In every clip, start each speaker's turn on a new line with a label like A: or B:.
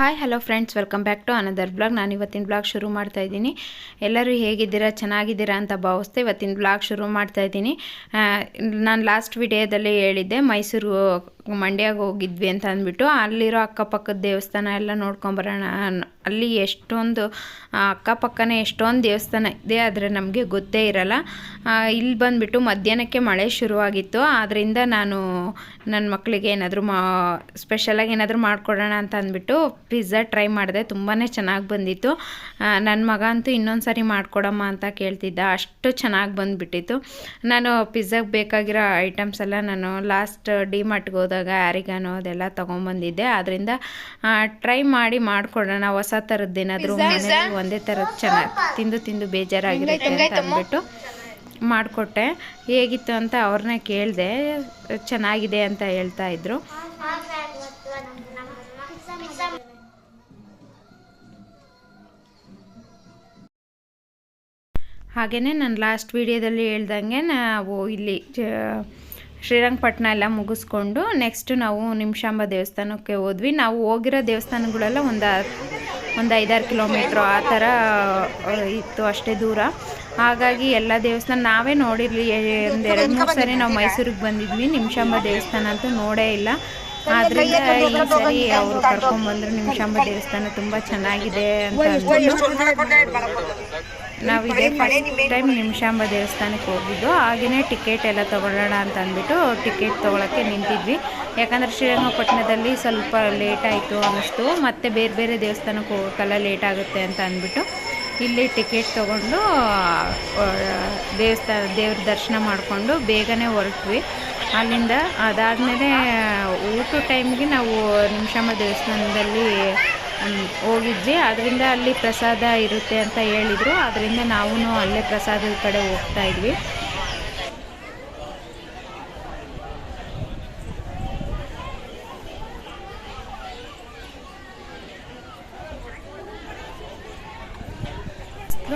A: Hi hello friends welcome back to another blog ನಾನು ಇವತ್ತಿನ blog ಶುರು ಮಾಡ್ತಾ ಇದ್ದೀನಿ. ಎಲ್ಲರೂ ಹೇಗಿದ್ದೀರಾ? ಚೆನ್ನಾಗಿದ್ದೀರಾ ಅಂತ ಭಾವಿಸ್ತೆ ಇವತ್ತಿನ ಬ್ಲಾಗ್ ಶುರು ಮಾಡ್ತಾ ಇದ್ದೀನಿ. ನಾನು ಲಾಸ್ಟ್ ವಿಡಿಯೋದಲ್ಲಿ ಹೇಳಿದ್ದೆ ಮೈಸೂರು ಮಂಡ್ಯಾಗ ಹೋಗಿದ್ವಿ ಅಂತ ಅಂದ್ಬಿಟ್ಟು ಅಲ್ಲಿರೋ ಅಕ್ಕಪಕ್ಕದ ದೇವಸ್ಥಾನ ಎಲ್ಲ ನೋಡ್ಕೊಂಬರೋಣ ಅಲ್ಲಿ ಎಷ್ಟೊಂದು ಅಕ್ಕಪಕ್ಕನೇ ಎಷ್ಟೊಂದು ದೇವಸ್ಥಾನ ಇದೆ, ಆದರೆ ನಮಗೆ ಗೊತ್ತೇ ಇರಲ್ಲ. ಇಲ್ಲಿ ಬಂದುಬಿಟ್ಟು ಮಧ್ಯಾಹ್ನಕ್ಕೆ ಮಳೆ ಶುರುವಾಗಿತ್ತು. ಆದ್ದರಿಂದ ನಾನು ನನ್ನ ಮಕ್ಕಳಿಗೆ ಏನಾದರೂ ಮಾ ಸ್ಪೆಷಲಾಗಿ ಏನಾದರೂ ಮಾಡಿಕೊಡೋಣ ಅಂತ ಅಂದ್ಬಿಟ್ಟು ಪಿಜ್ಜಾ ಟ್ರೈ ಮಾಡಿದೆ. ತುಂಬಾ ಚೆನ್ನಾಗಿ ಬಂದಿತ್ತು. ನನ್ನ ಮಗ ಅಂತೂ ಇನ್ನೊಂದು ಸಾರಿ ಮಾಡಿಕೊಡಮ್ಮ ಅಂತ ಕೇಳ್ತಿದ್ದ. ಅಷ್ಟು ಚೆನ್ನಾಗಿ ಬಂದುಬಿಟ್ಟಿತ್ತು. ನಾನು ಪಿಜ್ಜಾಗೆ ಬೇಕಾಗಿರೋ ಐಟಮ್ಸ್ ಎಲ್ಲ ನಾನು ಲಾಸ್ಟ್ ಡಿ ಮಾರ್ಟ್ಗೆ ಹೋದಾಗ ಯಾರಿಗಾನೋ ಅದೆಲ್ಲ ತೊಗೊಂಬಂದಿದ್ದೆ. ಅದರಿಂದ ಟ್ರೈ ಮಾಡಿ ಮಾಡಿಕೊಡೋಣ ಹೊಸ ಥರದ್ದೇನಾದರೂ ಮನೇಲಿ ಒಂದೇ ಥರದ್ದು ಚೆನ್ನಾಗಿ ತಿಂದು ತಿಂದು ಬೇಜಾರಾಗಿರುತ್ತೆ ಅಂತ ಅಂದ್ಬಿಟ್ಟು ಮಾಡಿಕೊಟ್ಟೆ. ಹೇಗಿತ್ತು ಅಂತ ಅವ್ರನ್ನ ಕೇಳಿದೆ. ಚೆನ್ನಾಗಿದೆ ಅಂತ ಹೇಳ್ತಾ ಇದ್ರು. ಹಾಗೆಯೇ ನಾನು ಲಾಸ್ಟ್ ವಿಡಿಯೋದಲ್ಲಿ ಹೇಳ್ದಂಗೆ ನಾವು ಇಲ್ಲಿ ಶ್ರೀರಂಗಪಟ್ಟಣ ಎಲ್ಲ ಮುಗಿಸ್ಕೊಂಡು ನೆಕ್ಸ್ಟ್ ನಾವು ನಿಮಿಷಾಂಬ ದೇವಸ್ಥಾನಕ್ಕೆ ಹೋದ್ವಿ. ನಾವು ಹೋಗಿರೋ ದೇವಸ್ಥಾನಗಳೆಲ್ಲ ಒಂದು ಒಂದು ಐದಾರು ಕಿಲೋಮೀಟ್ರು ಆ ಥರ ಇತ್ತು ಅಷ್ಟೇ ದೂರ. ಹಾಗಾಗಿ ಎಲ್ಲ ದೇವಸ್ಥಾನ ನಾವೇ ನೋಡಿರಲಿ. ಒಂದು ಎರಡು ಮೂರು ಸರಿ ನಾವು ಮೈಸೂರಿಗೆ ಬಂದಿದ್ವಿ. ನಿಮಿಷಾಂಬ ದೇವಸ್ಥಾನ ಅಂತೂ ನೋಡೇ ಇಲ್ಲ. ಈ ಸರಿ ಅವರು ಕರ್ಕೊಂಡ್ಬಂದ್ರು ದೇವಸ್ಥಾನ ತುಂಬ ಚೆನ್ನಾಗಿದೆ ಅಂತ ನಾವು ಇದೇ ಫಸ್ಟ್ ಟೈಮ್ ನಿಮಿಷಾಂಬ ದೇವಸ್ಥಾನಕ್ಕೆ ಹೋಗಿದ್ದು. ಹಾಗೆಯೇ ಟಿಕೆಟ್ ಎಲ್ಲ ತೊಗೊಳ್ಳೋಣ ಅಂತ ಅಂದ್ಬಿಟ್ಟು ಟಿಕೆಟ್ ತೊಗೊಳಕ್ಕೆ ನಿಂತಿದ್ವಿ. ಯಾಕಂದರೆ ಶ್ರೀರಂಗಪಟ್ಟಣದಲ್ಲಿ ಸ್ವಲ್ಪ ಲೇಟ್ ಆಯಿತು ಅನ್ನಿಸ್ತು. ಮತ್ತು ಬೇರೆ ಬೇರೆ ದೇವಸ್ಥಾನಕ್ಕೆ ಹೋಗೋಕ್ಕೆಲ್ಲ ಲೇಟ್ ಆಗುತ್ತೆ ಅಂತ ಅಂದ್ಬಿಟ್ಟು ಇಲ್ಲಿ ಟಿಕೆಟ್ ತೊಗೊಂಡು ದೇವಸ್ಥಾನ ದೇವ್ರ ದರ್ಶನ ಮಾಡಿಕೊಂಡು ಬೇಗನೆ ಹೊರಟ್ವಿ. ಅಲ್ಲಿಂದ ಅದಾದಮೇಲೆ ಊಟ ಟೈಮ್ಗೆ ನಾವು ನಿಮಿಷಮ್ಮ ದೇವಸ್ಥಾನದಲ್ಲಿ ಹೋಗಿದ್ವಿ. ಅದರಿಂದ ಅಲ್ಲಿ ಪ್ರಸಾದ ಇರುತ್ತೆ ಅಂತ ಹೇಳಿದರು. ಅದರಿಂದ ನಾವು ಅಲ್ಲೇ ಪ್ರಸಾದದ ಕಡೆ ಹೋಗ್ತಾ ಇದ್ವಿ.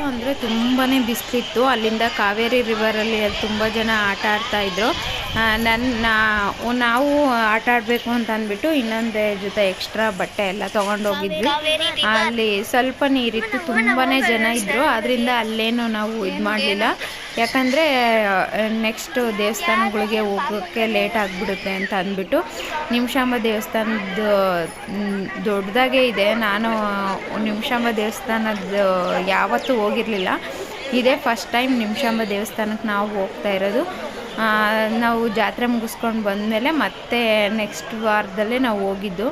A: ಅಂದರೆ ತುಂಬಾ ಬಿಸಿಲಿತ್ತು. ಅಲ್ಲಿಂದ ಕಾವೇರಿ ರಿವರಲ್ಲಿ ಅಲ್ಲಿ ತುಂಬ ಜನ ಆಟ ಆಡ್ತಾ ಇದ್ರು. ಆ, ನನ್ನ, ನಾವು ಆಟ ಆಡಬೇಕು ಅಂತ ಅಂದ್ಬಿಟ್ಟು ಇನ್ನೊಂದು ಜೊತೆ ಎಕ್ಸ್ಟ್ರಾ ಬಟ್ಟೆ ಎಲ್ಲ ತೊಗೊಂಡೋಗಿದ್ವಿ ಅಲ್ಲಿ ಸ್ವಲ್ಪ ನೀರಿತ್ತು ತುಂಬಾ ಜನ ಇದ್ದರು ಅದರಿಂದ ಅಲ್ಲೇನು ನಾವು ಇದು ಮಾಡಲಿಲ್ಲ. ಯಾಕಂದರೆ ನೆಕ್ಸ್ಟ್ ದೇವಸ್ಥಾನಗಳಿಗೆ ಹೋಗೋಕ್ಕೆ ಲೇಟ್ ಆಗಿಬಿಡುತ್ತೆ ಅಂತ ಅಂದ್ಬಿಟ್ಟು ನಿಮಿಷಾಂಬ ದೇವಸ್ಥಾನದ ದೊಡ್ಡದಾಗೆ ಇದೆ. ನಾನು ನಿಮಿಷಾಂಬ ದೇವಸ್ಥಾನದ ಯಾವತ್ತೂ ಹೋಗಿರಲಿಲ್ಲ. ಇದೇ ಫಸ್ಟ್ ಟೈಮ್ ನಿಮಿಷಾಂಬ ದೇವಸ್ಥಾನಕ್ಕೆ ನಾವು ಹೋಗ್ತಾ ಇರೋದು. ನಾವು ಜಾತ್ರೆ ಮುಗಿಸ್ಕೊಂಡು ಬಂದಮೇಲೆ ಮತ್ತೆ ನೆಕ್ಸ್ಟ್ ವಾರದಲ್ಲೇ ನಾವು ಹೋಗಿದ್ದು.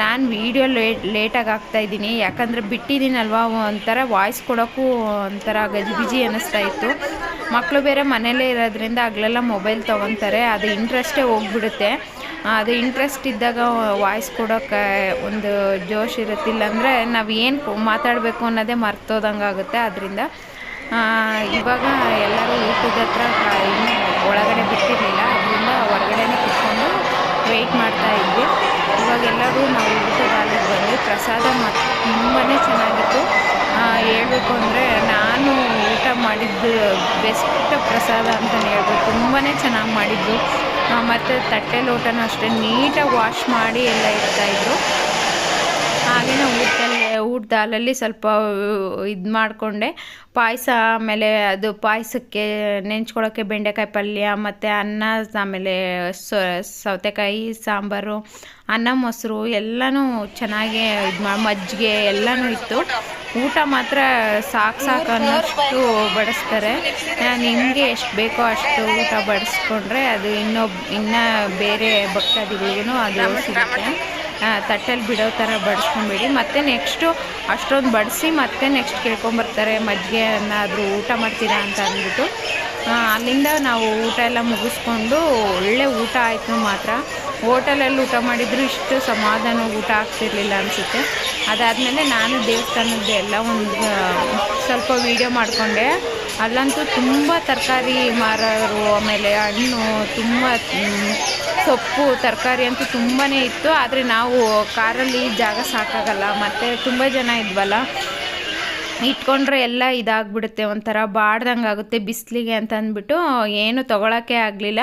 A: ನಾನು ವೀಡಿಯೋ ಲೇಟ್ ಲೇಟಾಗಿ ಹಾಕ್ತಾಯಿದ್ದೀನಿ ಯಾಕಂದರೆ ಬಿಟ್ಟಿದ್ದೀನಲ್ವ ಒಂಥರ ವಾಯ್ಸ್ ಕೊಡೋಕ್ಕೂ ಒಂಥರ ಗಜಿಬಿಜಿ ಅನ್ನಿಸ್ತಾ ಇತ್ತು. ಮಕ್ಕಳು ಬೇರೆ ಮನೇಲೇ ಇರೋದ್ರಿಂದ ಆಗಲೆಲ್ಲ ಮೊಬೈಲ್ ತೊಗೊತಾರೆ. ಅದು ಇಂಟ್ರೆಸ್ಟೇ ಹೋಗ್ಬಿಡುತ್ತೆ. ಅದು ಇಂಟ್ರೆಸ್ಟ್ ಇದ್ದಾಗ ವಾಯ್ಸ್ ಕೊಡೋಕ್ಕೆ ಒಂದು ಜೋಶ್ ಇರುತ್ತಿಲ್ಲ ಅಂದರೆ ನಾವು ಏನು ಮಾತಾಡಬೇಕು ಅನ್ನೋದೇ ಮರ್ತೋದಂಗೆ ಆಗುತ್ತೆ ಅದರಿಂದ ಇವಾಗ ಎಲ್ಲರೂ ಊಟದ ಹತ್ರ ಇನ್ನೂ ಒಳಗಡೆ ಬಿಟ್ಟಿರಲಿಲ್ಲ. ಅದರಿಂದ ಹೊರಗಡೆನೇ ಕುತ್ಕೊಂಡು ವೆಯ್ಟ್ ಮಾಡ್ತಾ ಇದ್ವಿ. ಇವಾಗ ಎಲ್ಲರೂ ನಾವು ಊಟದ ಹಾಲಿಗೆ ಬಂದ್ವಿ. ಪ್ರಸಾದ ಮತ್ತು ತುಂಬಾ ಚೆನ್ನಾಗಿತ್ತು. ಹೇಳಬೇಕು ಅಂದರೆ ನಾನು ಊಟ ಮಾಡಿದ್ದು ಬೆಸ್ಟ್ ಪ್ರಸಾದ ಅಂತಲೇ ಹೇಳ್ಬೋದು ತುಂಬಾ ಚೆನ್ನಾಗಿ ಮಾಡಿದ್ದು. ಮತ್ತು ತಟ್ಟೆ ಲೋಟನೂ ಅಷ್ಟೇ ನೀಟಾಗಿ ವಾಶ್ ಮಾಡಿ ಎಲ್ಲ ಇಡ್ತಾಯಿದ್ರು ಹಾಗೆಯೇ ಊಟದಲ್ಲಿ, ಊಟದ ಹಾಲಲ್ಲಿ ಸ್ವಲ್ಪ ಇದು ಮಾಡಿಕೊಂಡೆ. ಪಾಯಸ ಆಮೇಲೆ ಅದು ಪಾಯಸಕ್ಕೆ ನೆಂಚ್ಕೊಳ್ಳೋಕ್ಕೆ ಬೆಂಡೆಕಾಯಿ ಪಲ್ಯ, ಮತ್ತು ಅನ್ನ, ಆಮೇಲೆ ಸೌತೆಕಾಯಿ, ಸಾಂಬಾರು, ಅನ್ನ, ಮೊಸರು ಎಲ್ಲನೂ ಚೆನ್ನಾಗಿ ಇದು ಮಾಡಿ ಮಜ್ಜಿಗೆ ಎಲ್ಲನೂ ಇತ್ತು. ಊಟ ಮಾತ್ರ ಸಾಕು ಸಾಕು ಅನ್ನೋಷ್ಟು ಬಡಿಸ್ತಾರೆ. ನಿಮಗೆ ಎಷ್ಟು ಬೇಕೋ ಅಷ್ಟು ಊಟ ಬಡಿಸ್ಕೊಂಡ್ರೆ ಅದು ಇನ್ನೊಬ್, ಇನ್ನೂ ಬೇರೆ ಭಕ್ತಾದಿಗಳಿಗೂ ಅದು ಸಿಗುತ್ತೆ. ತಟ್ಟೆಲಿ ಬಿಡೋ ಥರ ಬಡಿಸ್ಕೊಂಬೇಡಿ. ಮತ್ತು ನೆಕ್ಸ್ಟು ಅಷ್ಟೊಂದು ಬಡಿಸಿ ಮತ್ತೆ ನೆಕ್ಸ್ಟ್ ಕೇಳ್ಕೊಂಬರ್ತಾರೆ ಮಜ್ಜಿಗೆ ಏನಾದರೂ ಊಟ ಮಾಡ್ತೀರಾ ಅಂತ ಅಂದ್ಬಿಟ್ಟು. ಅಲ್ಲಿಂದ ನಾವು ಊಟ ಎಲ್ಲ ಮುಗಿಸ್ಕೊಂಡು ಒಳ್ಳೆ ಊಟ ಆಯಿತು ಮಾತ್ರ. ಹೋಟೆಲಲ್ಲಿ ಊಟ ಮಾಡಿದ್ರು ಇಷ್ಟು ಸಮಾಧಾನ ಊಟ ಆಗ್ತಿರ್ಲಿಲ್ಲ ಅನಿಸುತ್ತೆ. ಅದಾದಮೇಲೆ ನಾನು ದೇವಸ್ಥಾನದ್ದು ಎಲ್ಲ ಒಂದು ಸ್ವಲ್ಪ ವೀಡಿಯೋ ಮಾಡಿಕೊಂಡೆ. ಅಲ್ಲಂತೂ ತುಂಬ ತರಕಾರಿ ಮಾರೋರು, ಆಮೇಲೆ ಹಣ್ಣು, ತುಂಬ ಸೊಪ್ಪು, ತರಕಾರಿ ಅಂತೂ ತುಂಬಾ ಇತ್ತು. ಆದರೆ ನಾವು ಕಾರಲ್ಲಿ ಜಾಗ ಸಾಕಾಗಲ್ಲ. ಮತ್ತು ತುಂಬ ಜನ ಇದ್ವಲ್ಲ, ಇಟ್ಕೊಂಡ್ರೆ ಎಲ್ಲ ಇದಾಗ್ಬಿಡುತ್ತೆ, ಒಂಥರ ಬಾಡ್ದಂಗೆ ಆಗುತ್ತೆ ಬಿಸಿಲಿಗೆ ಅಂತ ಅಂದ್ಬಿಟ್ಟು ಏನು ತೊಗೊಳಕ್ಕೆ ಆಗಲಿಲ್ಲ.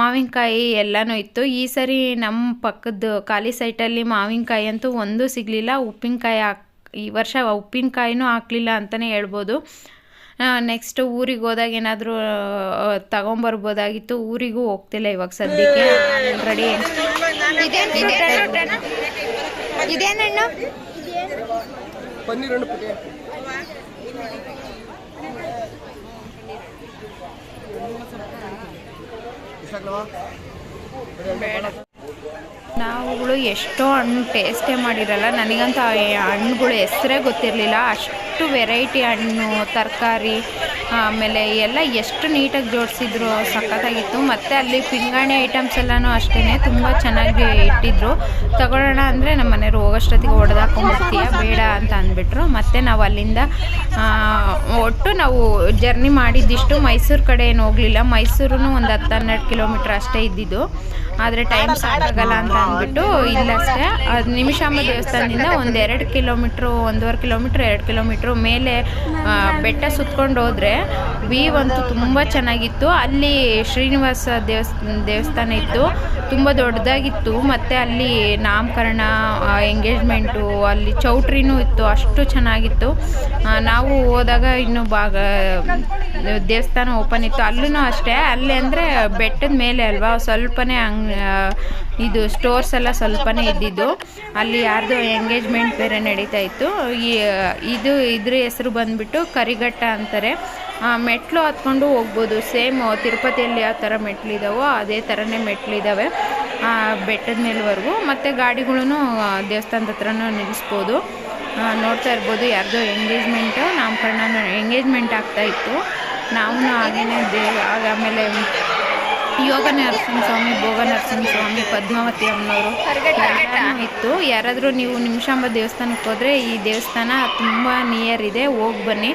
A: ಮಾವಿನಕಾಯಿ ಎಲ್ಲನೂ ಇತ್ತು. ಈ ಸರಿ ನಮ್ಮ ಪಕ್ಕದ ಖಾಲಿ ಸೈಟಲ್ಲಿ ಮಾವಿನಕಾಯಿ ಅಂತೂ ಒಂದೂ ಸಿಗಲಿಲ್ಲ. ಉಪ್ಪಿನಕಾಯಿ ಹಾಕ್, ಈ ವರ್ಷ ಉಪ್ಪಿನಕಾಯಿನೂ ಹಾಕಲಿಲ್ಲ ಅಂತಲೇ ಹೇಳ್ಬೋದು. ನೆಕ್ಸ್ಟ್ ಊರಿಗೆ ಹೋದಾಗ ಏನಾದರೂ ತಗೊಂಬರ್ಬೋದಾಗಿತ್ತು. ಊರಿಗೂ ಹೋಗ್ತಿಲ್ಲ ಇವಾಗ ಸದ್ಯಕ್ಕೆ. ರೆಡಿ
B: ಇದೇನಣ್ಣ?
C: ಇಷ್ಟಾಗ್ಲವಾ
A: ನಾವುಗಳು ಎಷ್ಟೋ ಹಣ್ಣು ಟೇಸ್ಟೇ ಮಾಡಿರಲ್ಲ, ನನಗಂತೂ ಆ ಹಣ್ಣುಗಳು ಹೆಸರೇ ಗೊತ್ತಿರಲಿಲ್ಲ. ಅಷ್ಟು ವೆರೈಟಿ ಹಣ್ಣು, ತರಕಾರಿ, ಆಮೇಲೆ ಎಲ್ಲ ಎಷ್ಟು ನೀಟಾಗಿ ಜೋಡಿಸಿದ್ರು, ಸಖತ್ತಾಗಿತ್ತು. ಮತ್ತು ಅಲ್ಲಿ ಪಿಂಗಾಣಿ ಐಟಮ್ಸ್ ಎಲ್ಲನೂ ಅಷ್ಟೇ ತುಂಬ ಚೆನ್ನಾಗಿ ಇಟ್ಟಿದ್ರು. ತಗೊಳ್ಳೋಣ ಅಂದರೆ ನಮ್ಮ ಮನೆಯವ್ರು ಹೋಗೋಷ್ಟೊತ್ತಿಗೆ ಹೊಡೆದಾಕೊಂಡ್ಬಿಡ್ತೀಯ ಬೇಡ ಅಂತ ಅಂದ್ಬಿಟ್ರು. ಮತ್ತು ನಾವು ಅಲ್ಲಿಂದ ಒಟ್ಟು ನಾವು ಜರ್ನಿ ಮಾಡಿದ್ದಿಷ್ಟು ಮೈಸೂರು ಕಡೆ ಏನು ಹೋಗಲಿಲ್ಲ. ಮೈಸೂರು ಒಂದು ಹತ್ತು ಹನ್ನೆರಡು ಕಿಲೋಮೀಟ್ರ್ ಅಷ್ಟೇ ಇದ್ದಿದ್ದು. ಆದರೆ ಟೈಮ್ ಸಾಕಾಗಲ್ಲ ಅಂತ ಅಂದ್ಬಿಟ್ಟು ಇಲ್ಲಷ್ಟೇ ಅದು ನಿಮಿಷಾಂಬ ದೇವಸ್ಥಾನದಿಂದ ಒಂದು ಎರಡು ಕಿಲೋಮೀಟ್ರು ಒಂದೂವರೆ ಕಿಲೋಮೀಟ್ರ್ ಎರಡು ಕಿಲೋಮೀಟ್ರು ಮೇಲೆ ಬೆಟ್ಟ ಸುತ್ಕೊಂಡು ಹೋದರೆ ವ್ಯೂ ಅಂತೂ ತುಂಬ ಚೆನ್ನಾಗಿತ್ತು. ಅಲ್ಲಿ ಶ್ರೀನಿವಾಸ ದೇವಸ್ ದೇವಸ್ಥಾನ ಇತ್ತು. ತುಂಬ ದೊಡ್ಡದಾಗಿತ್ತು. ಮತ್ತು ಅಲ್ಲಿ ನಾಮಕರಣ ಎಂಗೇಜ್ಮೆಂಟು ಅಲ್ಲಿ ಚೌಟ್ರಿನೂ ಇತ್ತು. ಅಷ್ಟು ಚೆನ್ನಾಗಿತ್ತು. ನಾವು ಹೋದಾಗ ಇನ್ನೂ ಭಾಗ ದೇವಸ್ಥಾನ ಓಪನ್ ಇತ್ತು. ಅಲ್ಲೂ ಅಷ್ಟೇ. ಅಲ್ಲಿ ಅಂದರೆ ಬೆಟ್ಟದ ಮೇಲೆ ಅಲ್ವಾ? ಸ್ವಲ್ಪನೇ ಹಂಗ್ ಇದು ಸ್ಟೋರ್ಸ್ ಎಲ್ಲ ಸ್ವಲ್ಪನೇ ಇದ್ದಿದ್ದು. ಅಲ್ಲಿ ಯಾರ್ದು ಎಂಗೇಜ್ಮೆಂಟ್ ಬೇರೆ ನಡೀತಾ ಇತ್ತು. ಇದು ಇದ್ರ ಹೆಸರು ಬಂದ್ಬಿಟ್ಟು ಕರಿಘಟ್ಟ ಅಂತಾರೆ. ಮೆಟ್ಲು ಹತ್ಕೊಂಡು ಹೋಗ್ಬೋದು. ಸೇಮ್ ತಿರುಪತಿಯಲ್ಲಿ ಯಾವ ಥರ ಮೆಟ್ಲಿದಾವೋ ಅದೇ ಥರನೇ ಮೆಟ್ಲಿದ್ದಾವೆ ಬೆಟ್ಟದ ಮೇಲೆವರೆಗೂ. ಮತ್ತು ಗಾಡಿಗಳೂ ದೇವಸ್ಥಾನದ ಹತ್ರನೂ ನಿಲ್ಲಿಸ್ಬೋದು. ನೋಡ್ತಾ ಇರ್ಬೋದು ಯಾರ್ದೋ ಎಂಗೇಜ್ಮೆಂಟು ನಾಮಕರಣ ಎಂಗೇಜ್ಮೆಂಟ್ ಆಗ್ತಾಯಿತ್ತು ನಾವು ಹಾಗೇ ದೇ ಆಮೇಲೆ ಯೋಗ ನರಸಿಂಹಸ್ವಾಮಿ ಭೋಗ ನರಸಿಂಹಸ್ವಾಮಿ ಪದ್ಮಾವತಿ ಅಮ್ಮನವರು ಇತ್ತು. ಯಾರಾದರೂ ನೀವು ನಿಮಿಷಾಂಬ ದೇವಸ್ಥಾನಕ್ಕೆ ಹೋದರೆ ಈ ದೇವಸ್ಥಾನ ತುಂಬ ನಿಯರ್ ಇದೆ. ಹೋಗಿ ಬನ್ನಿ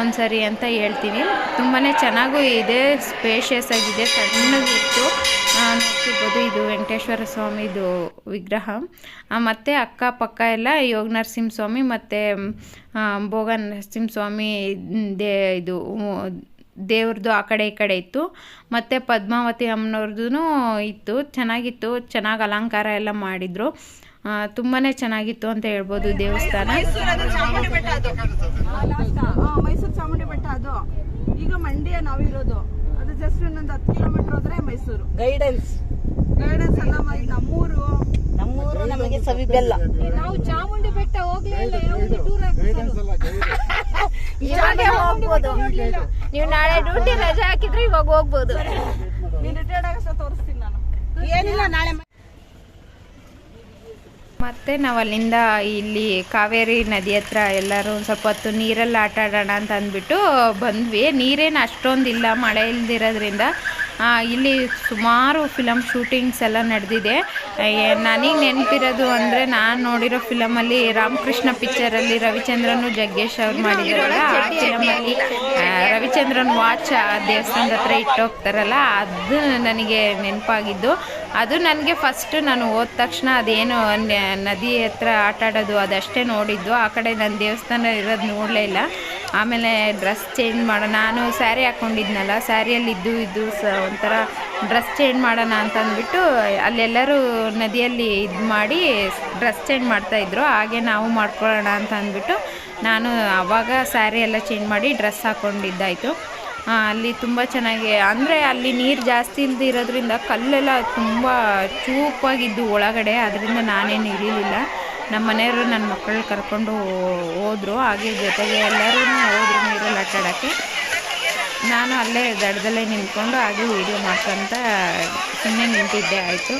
A: ಒಂದ್ಸರಿ ಅಂತ ಹೇಳ್ತೀನಿ. ತುಂಬಾ ಚೆನ್ನಾಗೂ ಇದೆ ಸ್ಪೇಷಿಯಸ್ ಆಗಿದೆ ಸಣ್ಣಗಿತ್ತು ನೋಡ್ತಿರ್ಬೋದು ಇದು ವೆಂಕಟೇಶ್ವರ ಸ್ವಾಮಿದು ವಿಗ್ರಹ. ಮತ್ತು ಅಕ್ಕಪಕ್ಕ ಎಲ್ಲ ಯೋಗ ನರಸಿಂಹಸ್ವಾಮಿ ಮತ್ತು ಭೋಗ ನರಸಿಂಹಸ್ವಾಮಿ ದೇ ಇದು ದೇವ್ರದ್ದು ಆ ಕಡೆ ಈ ಕಡೆ ಇತ್ತು. ಮತ್ತು ಪದ್ಮಾವತಿ ಅಮ್ಮನವ್ರದ್ದು ಇತ್ತು. ಚೆನ್ನಾಗಿತ್ತು. ಚೆನ್ನಾಗಿ ಅಲಂಕಾರ ಎಲ್ಲ ಮಾಡಿದರು. ತುಂಬಾ ಚೆನ್ನಾಗಿತ್ತು ಅಂತ ಹೇಳ್ಬೋದು ದೇವಸ್ಥಾನ.
B: ಚಾಮುಂಡಿ ಬೆಟ್ಟ ಅದು. ಮೈಸೂರು ಚಾಮುಂಡಿ ಬೆಟ್ಟ ಅದು. ಈಗ ಮಂಡ್ಯ ನಾವಿರೋದು. ಅದು ಜಸ್ಟ್ ಇನ್ನೊಂದು ಹತ್ತು ಕಿಲೋಮೀಟರ್ ಹೋದ್ರೆ ಮೈಸೂರು.
D: ಗೈಡೆನ್ಸ್
B: ಗೈಡೆನ್ಸ್ ಎಲ್ಲ ನಮ್ಮೂರು.
D: ನಮ್ಮೂರು ನಮಗೆ ಸವಿ ಬೆಲ್ಲ.
B: ನಾವು ಚಾಮುಂಡಿ ಬೆಟ್ಟ ಹೋಗ್ಲೇ ಇಲ್ಲ ಒಂದು ಟೂರ್
D: ಇವಾಗೆ ಹೋಗ್ಬೋದು?
A: ನೀವು ನಾಳೆ ಡ್ಯೂಟಿ ರಜೆ ಹಾಕಿದ್ರೆ ಇವಾಗ ಹೋಗ್ಬೋದು.
B: ನೀನು ರಿಟೈರ್ಡ್ ತೋರಿಸ್ತೀನಿ ನಾನು.
D: ಏನಿಲ್ಲ ನಾಳೆ
A: ಮತ್ತು ನಾವು ಅಲ್ಲಿಂದ ಇಲ್ಲಿ ಕಾವೇರಿ ನದಿ ಹತ್ರ ಎಲ್ಲರೂ ಒಂದು ಸ್ವಲ್ಪ ಹೊತ್ತು ನೀರಲ್ಲಿ ಆಟ ಆಡೋಣ ಅಂತ ಅಂದ್ಬಿಟ್ಟು ಬಂದ್ವಿ. ನೀರೇನು ಅಷ್ಟೊಂದಿಲ್ಲ ಮಳೆ ಇಲ್ದಿರೋದ್ರಿಂದ. ಇಲ್ಲಿ ಸುಮಾರು ಫಿಲಮ್ ಶೂಟಿಂಗ್ಸ್ ಎಲ್ಲ ನಡೆದಿದೆ. ನನಗೆ ನೆನಪಿರೋದು ಅಂದರೆ ನಾನು ನೋಡಿರೋ ಫಿಲಮಲ್ಲಿ ರಾಮಕೃಷ್ಣ ಪಿಕ್ಚರಲ್ಲಿ ರವಿಚಂದ್ರನು ಜಗ್ಗೇಶ್ ಅವ್ರು ಮಾಡಿದ್ರಲ್ಲ, ಆ ಫಿಲಮಲ್ಲಿ ರವಿಚಂದ್ರನ್ ವಾಚ್ ಆ ದೇವಸ್ಥಾನದ ಹತ್ರ ಇಟ್ಟೋಗ್ತಾರಲ್ಲ ಅದು ನನಗೆ ನೆನಪಾಗಿದ್ದು. ಅದು ನನಗೆ ಫಸ್ಟ್ ನಾನು ಹೋದ ತಕ್ಷಣ ಅದೇನು ನದಿ ಹತ್ರ ಆಟ ಆಡೋದು ಅದಷ್ಟೇ ನೋಡಿದ್ದು. ಆ ಕಡೆ ನನ್ನ ದೇವಸ್ಥಾನ ಇರೋದು ನೋಡಲೇ ಇಲ್ಲ. ಆಮೇಲೆ ಡ್ರೆಸ್ ಚೇಂಜ್ ಮಾಡೋಣ. ನಾನು ಸ್ಯಾರಿ ಹಾಕ್ಕೊಂಡಿದ್ನಲ್ಲ ಸ್ಯಾರಿಯಲ್ಲಿ ಇದ್ದು ಇದ್ದು ಸ ಒಂಥರ ಡ್ರೆಸ್ ಚೇಂಜ್ ಮಾಡೋಣ ಅಂತ ಅಂದ್ಬಿಟ್ಟು ಅಲ್ಲೆಲ್ಲರೂ ನದಿಯಲ್ಲಿ ಇದು ಮಾಡಿ ಡ್ರೆಸ್ ಚೇಂಜ್ ಮಾಡ್ತಾಯಿದ್ರು ಹಾಗೆ ನಾವು ಮಾಡ್ಕೊಳ್ಳೋಣ ಅಂತ ಅಂದ್ಬಿಟ್ಟು ನಾನು ಆವಾಗ ಸ್ಯಾರಿ ಎಲ್ಲ ಚೇಂಜ್ ಮಾಡಿ ಡ್ರೆಸ್ ಹಾಕ್ಕೊಂಡಿದ್ದಾಯಿತು ಅಲ್ಲಿ ತುಂಬ ಚೆನ್ನಾಗಿ, ಅಂದರೆ ಅಲ್ಲಿ ನೀರು ಜಾಸ್ತಿ ಇಲ್ದಿರೋದ್ರಿಂದ ಕಲ್ಲೆಲ್ಲ ತುಂಬ ಚೂಪಾಗಿದ್ದು ಒಳಗಡೆ. ಅದರಿಂದ ನಾನೇನು ಇಳಿಲಿಲ್ಲ. ನಮ್ಮ ಮನೆಯವರು ನನ್ನ ಮಕ್ಕಳು ಕರ್ಕೊಂಡು ಹೋದರು. ಹಾಗೆ ಜೊತೆಗೆ ಎಲ್ಲರೂ ಹೋದ್ರು ನೀರಲ್ಲಿ ಆಟ ಆಡೋಕ್ಕೆ ನಾನು ಅಲ್ಲೇ ದಡದಲ್ಲೇ ನಿಂತ್ಕೊಂಡು ಹಾಗೆ ವೀಡಿಯೋ ಮಾಡ್ಕೊಂತ ಸುಮ್ಮನೆ ನಿಂತಿದ್ದೆ, ಆಯಿತು.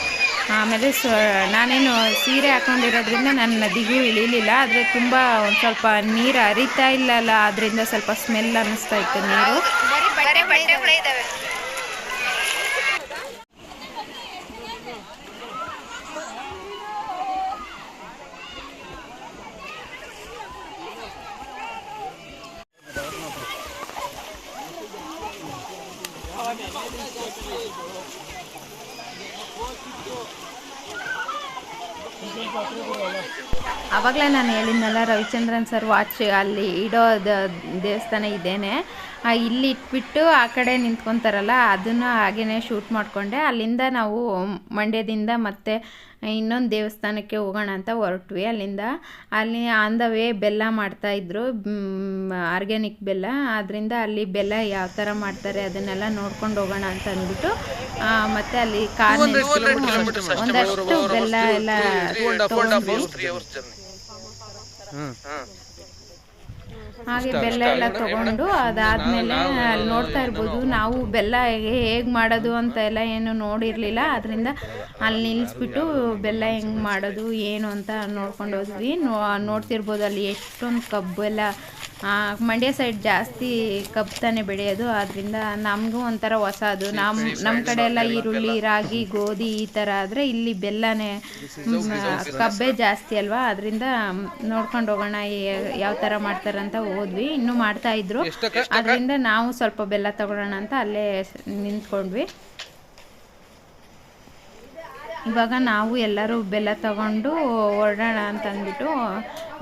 A: ಆಮೇಲೆ ಸ್ವ ನಾನೇನು ಸೀರೆ ಹಾಕ್ಕೊಂಡಿರೋದ್ರಿಂದ ನಾನು ನದಿಗೂ ಇಳಿಲಿಲ್ಲ. ಆದರೆ ತುಂಬ ಒಂದು ಸ್ವಲ್ಪ ನೀರು ಹರಿತಾ ಇಲ್ಲಲ್ಲ ಆದ್ದರಿಂದ ಸ್ವಲ್ಪ ಸ್ಮೆಲ್ ಅನ್ನಿಸ್ತಾ ಇತ್ತು ನೀರು. ಆವಾಗಲೇ ನಾನು ಹೇಳಿದ್ನಲ್ಲ ರವಿಚಂದ್ರನ್ ಸರ್ ವಾಚ್ ಅಲ್ಲಿ ಇಡೋ ದೇವಸ್ಥಾನ ಇದ್ದೇನೆ ಇಲ್ಲಿ ಇಟ್ಬಿಟ್ಟು ಆ ಕಡೆ ನಿಂತ್ಕೊತಾರಲ್ಲ ಅದನ್ನು ಹಾಗೇನೇ ಶೂಟ್ ಮಾಡಿಕೊಂಡೆ ಅಲ್ಲಿಂದ ನಾವು ಮಂಡ್ಯದಿಂದ ಮತ್ತೆ ಇನ್ನೊಂದು ದೇವಸ್ಥಾನಕ್ಕೆ ಹೋಗೋಣ ಅಂತ ಹೊರಟ್ವಿ ಅಲ್ಲಿಂದ ಅಲ್ಲಿ ಆನ್ ದ ವೇ ಬೆಲ್ಲ ಮಾಡ್ತಾಯಿದ್ರು ಆರ್ಗ್ಯಾನಿಕ್ ಬೆಲ್ಲ ಅದರಿಂದ ಅಲ್ಲಿ ಬೆಲ್ಲ ಯಾವ ಥರ ಮಾಡ್ತಾರೆ ಅದನ್ನೆಲ್ಲ ನೋಡ್ಕೊಂಡು ಹೋಗೋಣ ಅಂತ ಅಂದ್ಬಿಟ್ಟು ಮತ್ತೆ ಅಲ್ಲಿ ಕಾರ್ ಒಂದಷ್ಟು ಬೆಲ್ಲ ಎಲ್ಲ ಹಾಗೆ ಬೆಲ್ಲ ಎಲ್ಲ ತಗೊಂಡು ಅದಾದ್ಮೇಲೆ ಅಲ್ಲಿ ನೋಡ್ತಾ ಇರ್ಬೋದು. ನಾವು ಬೆಲ್ಲ ಹೇಗೆ ಮಾಡೋದು ಅಂತ ಎಲ್ಲ ಏನು ನೋಡಿರಲಿಲ್ಲ. ಅದರಿಂದ ಅಲ್ಲಿ ನಿಲ್ಲಿಸ್ಬಿಟ್ಟು ಬೆಲ್ಲ ಹೆಂಗೆ ಮಾಡೋದು ಏನು ಅಂತ ನೋಡ್ಕೊಂಡು ಹೋದ್ವಿ. ನೋಡ್ತಿರ್ಬೋದು ಅಲ್ಲಿ ಎಷ್ಟೊಂದು ಕಬ್ಬೆಲ್ಲ ಮಂಡ್ಯ ಸೈಡ್ ಜಾಸ್ತಿ ಕಬ್ಬು ತಾನೆ ಬೆಳೆಯೋದು. ಆದ್ರಿಂದ ನಮಗೂ ಒಂಥರ ಹೊಸದು. ನಮ್ಮ ನಮ್ಮ ಕಡೆ ಎಲ್ಲ ಈರುಳ್ಳಿ ರಾಗಿ ಗೋಧಿ ಈ ಥರ ಆದರೆ ಇಲ್ಲಿ ಬೆಲ್ಲನೇ ಕಬ್ಬೇ ಜಾಸ್ತಿ ಅಲ್ವಾ? ಅದರಿಂದ ನೋಡ್ಕೊಂಡು ಹೋಗೋಣ ಯಾವ ಥರ ಮಾಡ್ತಾರಂತ ಅಂತ ಹೋದ್ವಿ. ಇನ್ನೂ ಮಾಡ್ತಾ ಇದ್ರು. ಅದರಿಂದ ನಾವು ಸ್ವಲ್ಪ ಬೆಲ್ಲ ತಗೊಳ್ಳೋಣ ಅಂತ ಅಲ್ಲೇ ನಿಂತ್ಕೊಂಡ್ವಿ. ಇವಾಗ ನಾವು ಎಲ್ಲರೂ ಬೆಲ್ಲ ತಗೊಂಡು ಹೊರಡೋಣ ಅಂತ ಅಂದ್ಬಿಟ್ಟು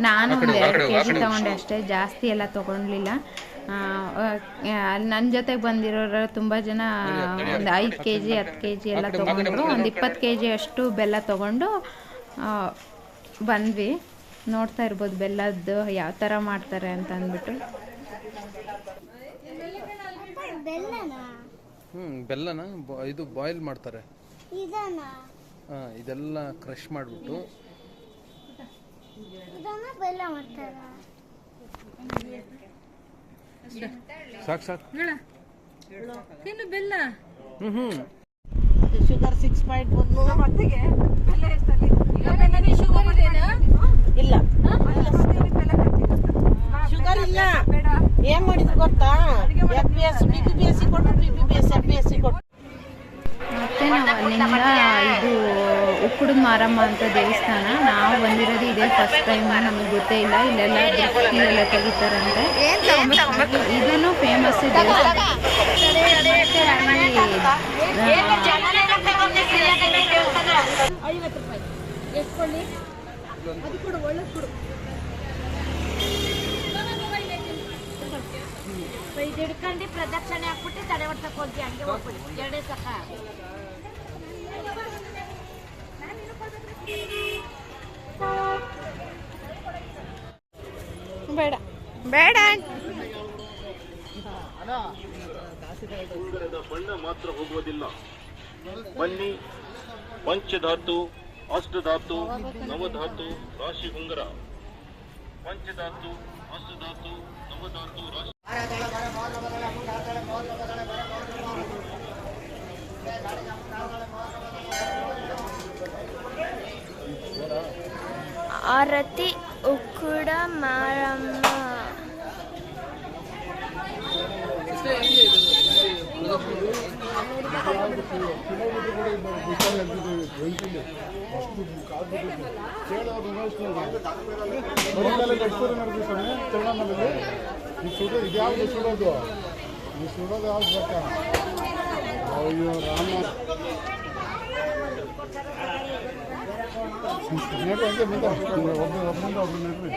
A: ನಾನು ಒಂದು ಎರಡು ಕೆ ಜಿ ತೊಗೊಂಡೆ ಅಷ್ಟೇ ಜಾಸ್ತಿ ಎಲ್ಲ ತೊಗೊಂಡ್ಲಿಲ್ಲ. ನನ್ನ ಜೊತೆಗೆ ಬಂದಿರೋರು ತುಂಬ ಜನ ಒಂದು ಐದು ಕೆ ಜಿ ಹತ್ತು ಕೆ ಜಿ ಎಲ್ಲ ತೊಗೊಂಡ್ರು ಒಂದು ಇಪ್ಪತ್ತು ಕೆ ಜಿ ಅಷ್ಟು ಬೆಲ್ಲ ತೊಗೊಂಡು ಆ, ಬಂದ್ವಿ. ನೋಡ್ತಾ ಇರ್ಬೋದು ಬೆಲ್ಲದ್ದು ಯಾವ ಥರ ಮಾಡ್ತಾರೆ ಅಂತ ಅಂದ್ಬಿಟ್ಟು.
C: ಬೆಲ್ಲನಾ?
E: ಹ್ಞೂ ಬೆಲ್ಲನ ಇದು ಬಾಯ್ಲ್ ಮಾಡ್ತಾರೆ. ಇದೆಲ್ಲ ಕ್ರಶ್ ಮಾಡಿಬಿಟ್ಟು
C: ಇದನ್ನ ಬೆಲ್ಲ ಮಾಡ್ತಾರ?
E: ಸಾಕು ಸಾಕು. ಹ್ಞೂ ಹ್ಞೂ
D: ಶುಗರ್ ಸಿಕ್ಸ್ ಪಾಯಿಂಟ್ ಒಂದು
B: ಮತ್ತಿಗೆ ಅತ್ತೆಗೆ ಬೆಲ್ಲ ಎಷ್ಟಲ್ಲಿ ಶುಗರ್
D: ಇಲ್ಲ. ಶುಗರ್ ಇಲ್ಲ. ಏನು ಮಾಡಿದ್ರು ಗೊತ್ತಾ? F B S B P B S C ಕೊಟ್ಟು ಬಿ ಪಿ ಬಿ ಎಸ್
A: ಉಕ್ಕುಡು ಮಾರಮ್ಮ ಅಂತ ದೇವಸ್ಥಾನ ನಾವು ಬಂದಿರೋದು ಇದೇ ಫಸ್ಟ್ ಟೈಮ್ ನಮ್ಗೆ ಗೊತ್ತೇ ಇಲ್ಲ ಇಲ್ಲೆಲ್ಲ ದೃಷ್ಟಿ ಎಲ್ಲ ತೆಗಿತಾರಂತೆ ಇದನ್ನು ಫೇಮಸ್ ದೇವಸ್ಥಾನ
C: ಇದು ಹಿಡ್ಕೊಂಡು ಪ್ರದಕ್ಷಿಣೆ ಹಾಕ್ಬಿಟ್ಟು ತಡೆ ಹೊಡ್ತಕ್ಕೆ ಹೋಗಿ ಹಂಗೆ ಹೋಗ್ಬಿಡಿ ಎರಡೇ ಸಕ
A: ಬೇಡ.
F: ಬಣ್ಣ ಮಾತ್ರ ಹೋಗುವುದಿಲ್ಲ. ಬನ್ನಿ ಪಂಚಧಾತು ಅಷ್ಟಧಾತು ನವಧಾತು ರಾಶಿ ಉಂಗುರ. ಪಂಚಧಾತು ಅಷ್ಟಧಾತು ನವಧಾತು ರಾಶಿ
C: ಆರತಿ ಉಕ್ಕುಡ ಮಾರಮ್ಮ.
G: ಈ ಸುಡೋದು ಇದ್ಯಾವ್ದು ಸುಡೋದು ಈ ಸುಡೋದು ಯಾವ್ದು ಗೊತ್ತಾ ಅಯ್ಯೋ ರಾಮ ನೆಟ್ಟು ಹಂಗೆ ಮುಂದೆ ಒಬ್ಬ ಒಬ್ಬಂದ ಒಬ್ರು ನೆಟ್ರಿ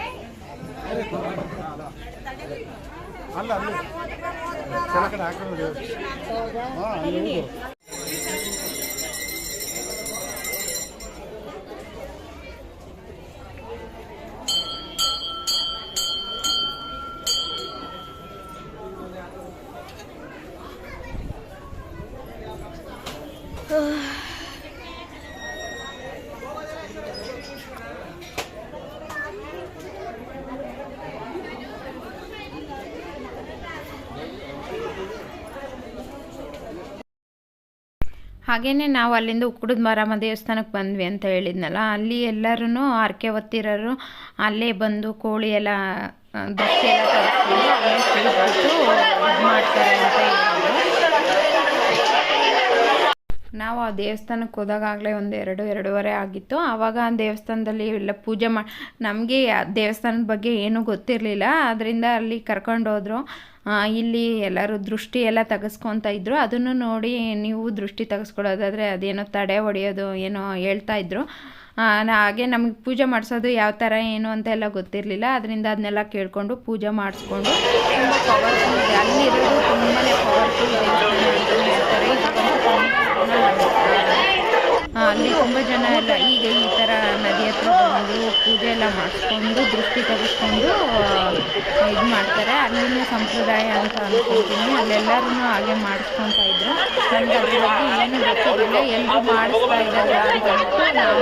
G: ಅಲ್ಲ ಅಲ್ಲಿ. ಕೆಲ ಕಡೆ ಹಾಕೊಂಡು ಹಾಂ
A: ಹಾಗೇನೆ ನಾವು ಅಲ್ಲಿಂದ ಉಕ್ಕುಡದ ಮಾರಮ್ಮ ದೇವಸ್ಥಾನಕ್ಕೆ ಬಂದ್ವಿ ಅಂತ ಹೇಳಿದ್ನಲ್ಲ, ಅಲ್ಲಿ ಎಲ್ಲರೂ ಹರಕೆ ಹೊತ್ತಿರೋರು ಅಲ್ಲೇ ಬಂದು ಕೋಳಿ ಎಲ್ಲ ದಕ್ಷಿ ಎಲ್ಲ ಮಾಡ್ತಾರೆ ಅಂತ ನಾವು ಆ ದೇವಸ್ಥಾನಕ್ಕೆ ಹೋದಾಗಲೇ ಒಂದು ಎರಡು, ಎರಡೂವರೆ ಆಗಿತ್ತು. ಆವಾಗ ಆ ದೇವಸ್ಥಾನದಲ್ಲಿ ಎಲ್ಲ ಪೂಜೆ ಮಾಡಿ ನಮಗೆ ದೇವಸ್ಥಾನದ ಬಗ್ಗೆ ಏನೂ ಗೊತ್ತಿರಲಿಲ್ಲ. ಅದರಿಂದ ಅಲ್ಲಿ ಕರ್ಕೊಂಡು ಹೋದರು. ಇಲ್ಲಿ ಎಲ್ಲರೂ ದೃಷ್ಟಿ ಎಲ್ಲ ತೆಗೆಸ್ಕೊತಾ ಇದ್ರು. ಅದನ್ನು ನೋಡಿ ನೀವು ದೃಷ್ಟಿ ತೆಗೆಸ್ಕೊಳ್ಳೋದಾದರೆ ಅದೇನೋ ತಡೆ ಹೊಡೆಯೋದು ಏನೋ ಹೇಳ್ತಾ ಇದ್ದರು ಹಾಗೆ ನಮಗೆ ಪೂಜೆ ಮಾಡಿಸೋದು ಯಾವ ಥರ ಏನು ಅಂತ ಎಲ್ಲ ಗೊತ್ತಿರಲಿಲ್ಲ. ಅದರಿಂದ ಅದನ್ನೆಲ್ಲ ಕೇಳಿಕೊಂಡು ಪೂಜೆ ಮಾಡಿಸ್ಕೊಂಡು ತುಂಬ ಪವರ್ಫುಲ್ ಅಲ್ಲಿರೋದು ತುಂಬಾ ಪವರ್ಫುಲ್ ಹೇಳ್ತಾರೆ ಅಲ್ಲಿ ತುಂಬ ಜನ ಎಲ್ಲ ಈಗ ಈ ಥರ ನದಿ ಹತ್ರ ಬಂದು ಪೂಜೆ ಎಲ್ಲ ಮಾಡಿಸ್ಕೊಂಡು ದೃಷ್ಟಿ ತೆಗೆಸ್ಕೊಂಡು ಇದು ಮಾಡ್ತಾರೆ. ಅಲ್ಲಿನ ಸಂಪ್ರದಾಯ ಅಂತ ಅನ್ಕೊಳ್ತೀನಿ ಅಲ್ಲೆಲ್ಲರೂ ಹಾಗೆ ಮಾಡಿಸ್ಕೊತಾ ಇದ್ರು. ನನಗೆ ಅದ್ರ ಬಗ್ಗೆ ಏನು ಗೊತ್ತಿರಲಿಲ್ಲ. ಎಲ್ಲರೂ ಮಾಡಿಸ್ತಾ ಇದ್ದಾರೆ ಅಂತ ಅಂದ್ಬಿಟ್ಟು ನಾವು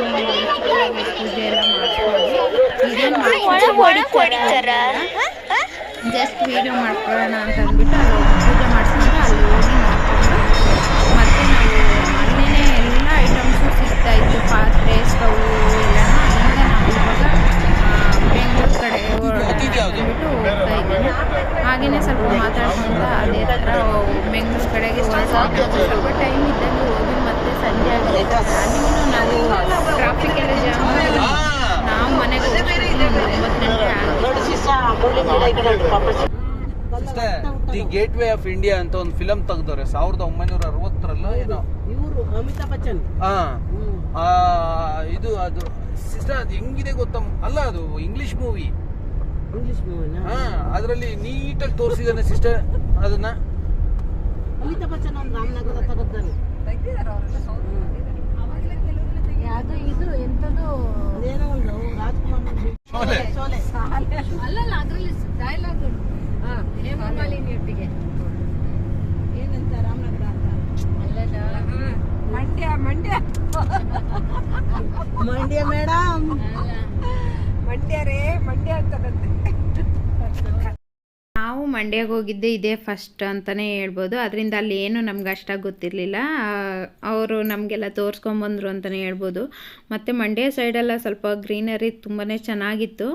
A: ಪೂಜೆ ಎಲ್ಲ ಮಾಡಿಸ್ಕೊಂಡು ಜಸ್ಟ್ ವೀಡಿಯೋ ಮಾಡ್ಕೊಳ್ಳೋಣ ಅಂತ ಅಂದ್ಬಿಟ್ಟು ಅಲ್ಲಿ ಪೂಜೆ ಮಾಡಿಸ್ಕೊಂಡು ಅಲ್ಲಿ ಹೋಗಿ ಸಿಗ್ತಾ ಇತ್ತು ಪಾತ್ರೆ ಸ್ಟವ್ ಎಲ್ಲ ಅದರಿಂದ ನಾವು ಇವಾಗ ಬೆಂಗಳೂರು ಕಡೆ ಅಂದ್ಬಿಟ್ಟು ಹೋಗ್ತಾ ಇದ್ದೀವಿ. ಹಾಗೆಯೇ ಸ್ವಲ್ಪ ಮಾತಾಡ್ಕೊಂತ ಅದೇ ಥರ ಬೆಂಗಳೂರು ಕಡೆಗೆ ಸ್ವಲ್ಪ ಟೈಮ್ ಇದ್ದಂಗೆ ಹೋಗಿ ಮತ್ತೆ ಸಂಜೆ ಆಗಿದೆ. ಅಲ್ಲಿಗೂ ನಾವು ಟ್ರಾಫಿಕ್ ಎಲ್ಲ ಜಾಮ್ ಆಗಿ ನಾವು ಮನೆಗೆ ಒಂಬತ್ತು ಗಂಟೆ
H: the gateway of India ಅಂತ ಒಂದು ಫಿಲಮ್ ತೆಗ್ದವ್ರೆ ಸಾವಿರದ ಒಂಬೈನೂರ
D: ಇವರು ಅಮಿತಾಬ್ ಬಚ್ಚನ್.
H: ಹಾ. ಆ, ಇದು ಅದು ಸಿಸ್ಟರ್ ಅದು ಹೆಂಗಿದೆ ಗೊತ್ತಾ? ಅಲ್ಲ ಅದು ಇಂಗ್ಲಿಷ್ ಮೂವಿ
D: ಇಂಗ್ಲಿಷ್ ಮೂವಿನ
H: ಹಾ ಅದರಲ್ಲಿ ನೀಟಾಗಿ ತೋರಿಸಿದಾನೆ ಸಿಸ್ಟರ್ ಅದನ್ನ.
D: ಅಮಿತಾಬ್ ಬಚ್ಚನ್ ಒಂದು ರಾಮನಗರ ತಗೋತಾನೆ
C: ಅದು ಇದು ಎಂತದು
D: ಏನೋ ಒಂದು ರಾಜ್ಕುಮಾರ್
H: ಶೋಲೆ.
D: ಶೋಲೆ.
C: ಅಲ್ಲಲ್ಲ ಅದ್ರಲ್ಲಿ ಡೈಲಾಗ್ ಹೇಮಾಮಾಲಿನಿಯೊಟ್ಟಿಗೆ
B: ಏನಂತ ರಾಮನಗರ ಅಂತ?
C: ಮಂಡ್ಯ ಮಂಡ್ಯ.
D: ಮಂಡ್ಯ ಮೇಡಮ್
C: ಮಂಡ್ಯ ರೇ ಮಂಡ್ಯ ಅಂತದಂತೆ.
A: ನಾವು ಮಂಡ್ಯಗೆ ಹೋಗಿದ್ದೆ ಇದೇ ಫಸ್ಟ್ ಅಂತಲೇ ಹೇಳ್ಬೋದು. ಅದರಿಂದ ಅಲ್ಲಿ ಏನು ನಮ್ಗೆ ಅಷ್ಟಾಗಿ ಗೊತ್ತಿರಲಿಲ್ಲ. ಅವರು ನಮಗೆಲ್ಲ ತೋರಿಸ್ಕೊಂಬಂದ್ರು ಅಂತಲೇ ಹೇಳ್ಬೋದು. ಮತ್ತು ಮಂಡ್ಯ ಸೈಡೆಲ್ಲ ಸ್ವಲ್ಪ ಗ್ರೀನರಿ ತುಂಬಾ ಚೆನ್ನಾಗಿತ್ತು.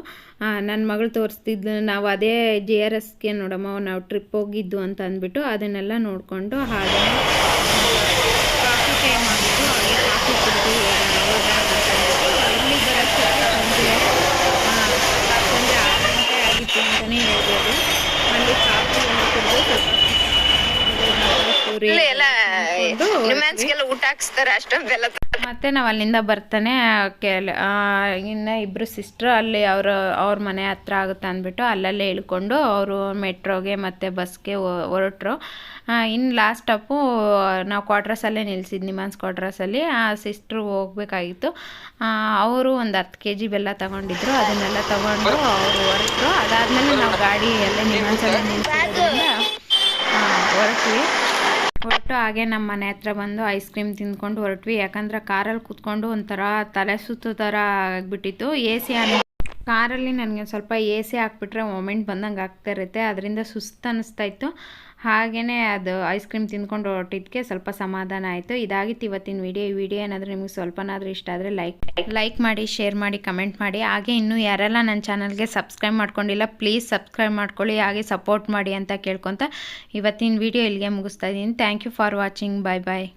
A: ನನ್ನ ಮಗಳು ತೋರಿಸ್ತಿದ್ದು ನಾವು ಅದೇ ಜೆ ಆರ್ ಎಸ್ಗೆ ನೋಡಮ್ಮ ನಾವು ಟ್ರಿಪ್ ಹೋಗಿದ್ದು ಅಂತ ಅಂದ್ಬಿಟ್ಟು ಅದನ್ನೆಲ್ಲ ನೋಡಿಕೊಂಡು ಹಾಗೆ ಕಾಫಿ ಟೈಮ್ ಆಗಿತ್ತು ಹಾಗೆ ಕಾಫಿ ಕುಡಿದು ಹೋಗೋಣ ಅಂತ ಅಂದ್ಬಿಟ್ಟು ಇಲ್ಲಿ ಬರೋಷ್ಟೊತ್ತಿಗೆ ಸಂಜೆ ಆ, ಸಂಜೆ ಆರು ಗಂಟೆ ಆಗಿತ್ತು ಅಂತಲೇ ಹೇಳ್ಬೋದು. ಅಲ್ಲಿ ಕಾಫಿ ಎಲ್ಲ
I: ಊಟ ಹಾಕ್ಸ್ತಾರೆ ಅಷ್ಟೊಂದೆಲ್ಲ
A: ಮತ್ತೆ ನಾವು ಅಲ್ಲಿಂದ ಬರ್ತಾನೆ ಕೆಲ ಇನ್ನು ಇಬ್ಬರು ಸಿಸ್ಟ್ರು ಅಲ್ಲಿ ಅವ್ರ ಅವ್ರ ಮನೆ ಹತ್ರ ಆಗುತ್ತೆ ಅಂದ್ಬಿಟ್ಟು ಅಲ್ಲಲ್ಲೇ ಇಳ್ಕೊಂಡು ಅವರು ಮೆಟ್ರೋಗೆ ಮತ್ತು ಬಸ್ಗೆ ಹೊರಟ್ರು. ಇನ್ನು ಲಾಸ್ಟ್ ಸ್ಟಾಪು ನಾವು ಕ್ವಾಟ್ರಸಲ್ಲೇ ನಿಲ್ಸಿದ್ದು ನಿಮಾನ್ಸ್ ಕ್ವಾಟ್ರಸಲ್ಲಿ ಆ ಸಿಸ್ಟ್ರು ಹೋಗ್ಬೇಕಾಗಿತ್ತು. ಅವರು ಒಂದು ಹತ್ತು ಕೆ ಜಿ ಬೆಲ್ಲ ತಗೊಂಡಿದ್ರು, ಅದನ್ನೆಲ್ಲ ತಗೊಂಡು ಅವರು ಹೊರಟರು. ಅದಾದಮೇಲೆ ನಾವು ಗಾಡಿ ಎಲ್ಲ ನಿಮಾನ್ಸಲ್ಲೇ ನಿಲ್ಸಿದ್ರಿಂದ ಹೊರಟ್ವಿ. ಹೊರಟು ಹಾಗೆ ನಮ್ಮ ಮನೆ ಹತ್ರ ಬಂದು ಐಸ್ ಕ್ರೀಮ್ ತಿಂದ್ಕೊಂಡು ಹೊರಟ್ವಿ. ಯಾಕಂದ್ರೆ ಕಾರಲ್ಲಿ ಕೂತ್ಕೊಂಡು ಒಂಥರ ತಲೆ ಸುತ್ತು ಥರ ಆಗಿಬಿಟ್ಟಿತ್ತು. ಎ ಸಿ ಅನ್ನ ಕಾರಲ್ಲಿ ನನಗೆ ಸ್ವಲ್ಪ ಎ ಸಿ ಹಾಕ್ಬಿಟ್ರೆ ಮೊಮೆಂಟ್ ಬಂದಂಗೆ ಆಗ್ತಾ ಇರುತ್ತೆ. ಅದರಿಂದ ಸುಸ್ತು ಅನ್ನಿಸ್ತಾ ಇತ್ತು. ಹಾಗೆಯೇ ಅದು ಐಸ್ ಕ್ರೀಮ್ ತಿಂದ್ಕೊಂಡು ಹೊರಟಿದ್ದಕ್ಕೆ ಸ್ವಲ್ಪ ಸಮಾಧಾನ ಆಯಿತು. ಇದಾಗಿತ್ತು ಇವತ್ತಿನ ವಿಡಿಯೋ ಈ ವಿಡಿಯೋ ಏನಾದರೂ ನಿಮಗೆ ಸ್ವಲ್ಪನಾದರೂ ಇಷ್ಟ ಆದರೆ ಲೈಕ್ ಲೈಕ್ ಮಾಡಿ ಶೇರ್ ಮಾಡಿ ಕಮೆಂಟ್ ಮಾಡಿ. ಹಾಗೆ ಇನ್ನೂ ಯಾರೆಲ್ಲ ನನ್ನ ಚಾನಲ್ಗೆ ಸಬ್ಸ್ಕ್ರೈಬ್ ಮಾಡ್ಕೊಂಡಿಲ್ಲ ಪ್ಲೀಸ್ ಸಬ್ಸ್ಕ್ರೈಬ್ ಮಾಡ್ಕೊಳ್ಳಿ, ಹಾಗೆ ಸಪೋರ್ಟ್ ಮಾಡಿ ಅಂತ ಕೇಳ್ಕೊತ ಇವತ್ತಿನ ವಿಡಿಯೋ ಇಲ್ಲಿಗೆ ಮುಗಿಸ್ತಾ ಇದ್ದೀನಿ. Thank you for watching bye bye